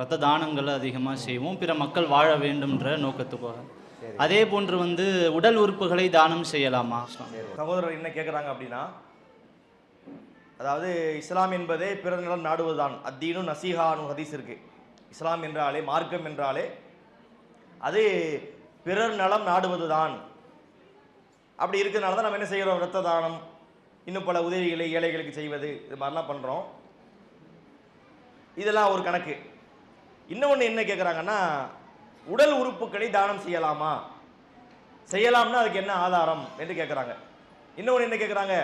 ரத்த தானங்களை அதிகமாக செய்வோம் பிற மக்கள் வாழ வேண்டும்ன்ற நோக்கத்துக்காக. அதே போன்று வந்து உடல் உறுப்புகளை தானம் செய்யலாமா? சகோதரர் என்ன கேட்குறாங்க அப்படின்னா அதாவது இஸ்லாம் என்பதே பிறர் நலம் நாடுவதுதான். அத்தீனும் நசீஹானு ஹதீஸ் இருக்கு. இஸ்லாம் என்றாலே மார்க்கம் என்றாலே அது பிறர் நலம் நாடுவதுதான். அப்படி இருக்கிறதுனால தான் நம்ம என்ன செய்கிறோம்? இரத்த தானம் இன்னும் பல உதவிகளை ஏழைகளுக்கு செய்வது இது மாதிரிலாம் பண்ணுறோம் இதெல்லாம் ஒரு கணக்கு. இன்னொன்று என்ன கேட்குறாங்கன்னா உடல் உறுப்புகளை தானம் செய்யலாமா? செய்யலாம்னா அதுக்கு என்ன ஆதாரம் என்று கேட்குறாங்க இன்னொன்று என்ன கேட்குறாங்க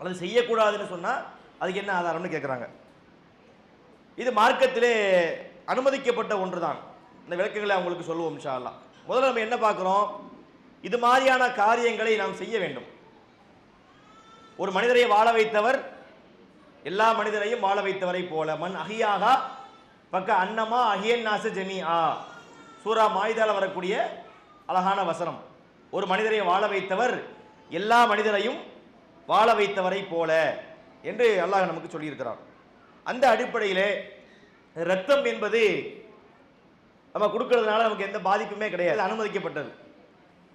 அது செய்யக்கூடாதுன்னு சொன்னால் அதுக்கு என்ன ஆதாரம்னு கேட்குறாங்க இது மார்க்கத்திலே அனுமதிக்கப்பட்ட ஒன்று தான் இந்த விளக்கங்களை அவங்களுக்கு சொல்லுவோம் இன்ஷா முதல்ல நம்ம என்ன பார்க்குறோம்? இது மாதிரியான காரியங்களை நாம் செய்ய வேண்டும். ஒரு மனிதரை வாழ வைத்தவர் எல்லா மனிதரையும் வாழ வைத்தவரை போல. மண் அகியாக பக்க அன்னமா அஹியன் நாச ஜெமி ஆ சூரா மாயுதால வரக்கூடிய அழகான வசனம். ஒரு மனிதரை வாழ வைத்தவர் எல்லா மனிதரையும் வாழ வைத்தவரை போல என்று அல்லாஹ் நமக்கு சொல்லியிருக்கிறார் அந்த அடிப்படையிலே ரத்தம் என்பது நம்ம கொடுக்கறதுனால நமக்கு எந்த பாதிப்புமே கிடையாது அனுமதிக்கப்பட்டது.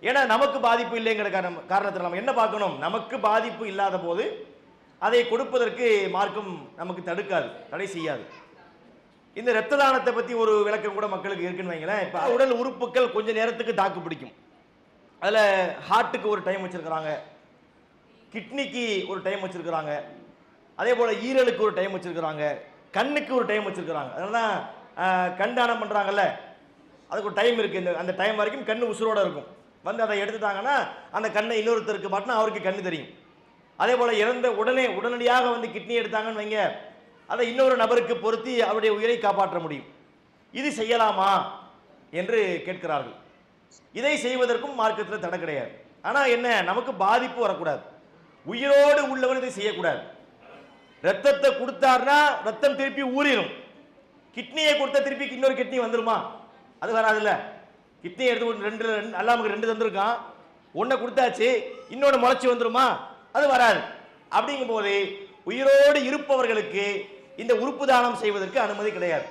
ஏன்னா நமக்கு பாதிப்பு இல்லைங்கிற காரணம் காரணத்தில் நம்ம என்ன பார்க்கணும்? நமக்கு பாதிப்பு இல்லாத போது அதை கொடுப்பதற்கு மார்க்கம் நமக்கு தடுக்காது தடை செய்யாது. இந்த இரத்த தானத்தை பற்றி ஒரு விளக்கம் கூட மக்களுக்கு இருக்குன்னு வைங்களேன். இப்போ உடல் உறுப்புகள் கொஞ்ச நேரத்துக்கு தாக்கு பிடிக்கும். அதில் ஹார்ட்டுக்கு ஒரு டைம் வச்சுருக்கிறாங்க. கிட்னிக்கு ஒரு டைம் வச்சுருக்கிறாங்க. அதே போல் ஈரலுக்கு ஒரு டைம் வச்சுருக்கிறாங்க. கண்ணுக்கு ஒரு டைம் வச்சுருக்கிறாங்க. அதனால தான் கண் தானம் பண்ணுறாங்கல்ல அதுக்கு ஒரு டைம் இருக்குது இந்த அந்த டைம் வரைக்கும் கண் உசுரோட இருக்கும். வந்து அதை எடுத்துட்டாங்கன்னா அந்த கண்ணை இன்னொருத்தருக்கு மாட்டினா அவருக்கு கண்ணு தெரியும். அதே போல் இறந்த உடனே உடனடியாக வந்து கிட்னி எடுத்தாங்கன்னு வைங்க. அதை இன்னொரு நபருக்கு பொருத்தி அவருடைய உயிரை காப்பாற்ற முடியும். இது செய்யலாமா? என்று கேட்கிறார்கள். இதை செய்வதற்கும் மார்க்கத்தில் தடை கிடையாது. ஆனால் என்ன? நமக்கு பாதிப்பு வரக்கூடாது. உயிரோடு உள்ளவர் இதை செய்யக்கூடாது. ரத்தத்தை கொடுத்தாருன்னா ரத்தம் திருப்பி ஊறிடும் கிட்னியை கொடுத்தா திருப்பி இன்னொரு கிட்னி வந்துருமா? அது வராதுல்ல. கிட்னி எடுத்து ரெண்டு ரெண்டு அல்லாமுக்கு ரெண்டு தந்திருக்கான். ஒன்றை கொடுத்தாச்சு இன்னொன்று முளைச்சி வந்துருமா? அது வராது. அப்படிங்கும்போது உயிரோடு இருப்பவர்களுக்கு இந்த உறுப்பு தானம் செய்வதற்கு அனுமதி கிடையாது.